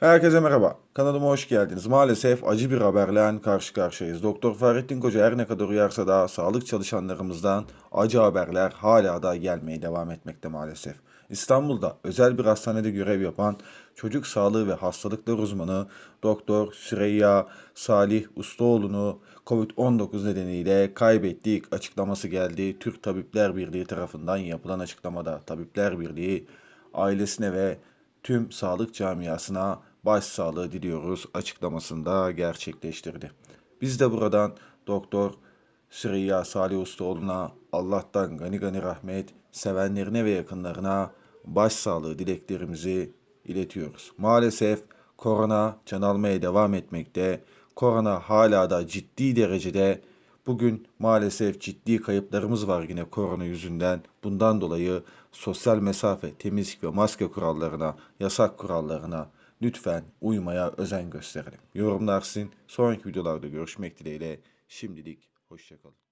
Herkese merhaba. Kanalıma hoş geldiniz. Maalesef acı bir haberle karşı karşıyayız. Doktor Fahrettin Koca her ne kadar uyarsa da sağlık çalışanlarımızdan acı haberler hala da gelmeye devam etmekte maalesef. İstanbul'da özel bir hastanede görev yapan çocuk sağlığı ve hastalıklar uzmanı Doktor Süreyya Salih Ustaoğlu'nu COVID-19 nedeniyle kaybettik açıklaması geldi. Türk Tabipler Birliği tarafından yapılan açıklamada Tabipler Birliği ailesine ve tüm sağlık camiasına başsağlığı diliyoruz açıklamasında gerçekleştirdi. Biz de buradan Doktor Süreyya Salih Ustaoğlu'na Allah'tan gani gani rahmet, sevenlerine ve yakınlarına başsağlığı dileklerimizi iletiyoruz. Maalesef korona can almaya devam etmekte. Korona hala da ciddi derecede Bugün maalesef ciddi kayıplarımız var yine korona yüzünden. Bundan dolayı sosyal mesafe, temizlik ve maske kurallarına, yasak kurallarına lütfen uymaya özen gösterelim. Yorumlarsın. Sonraki videolarda görüşmek dileğiyle. Şimdilik hoşçakalın.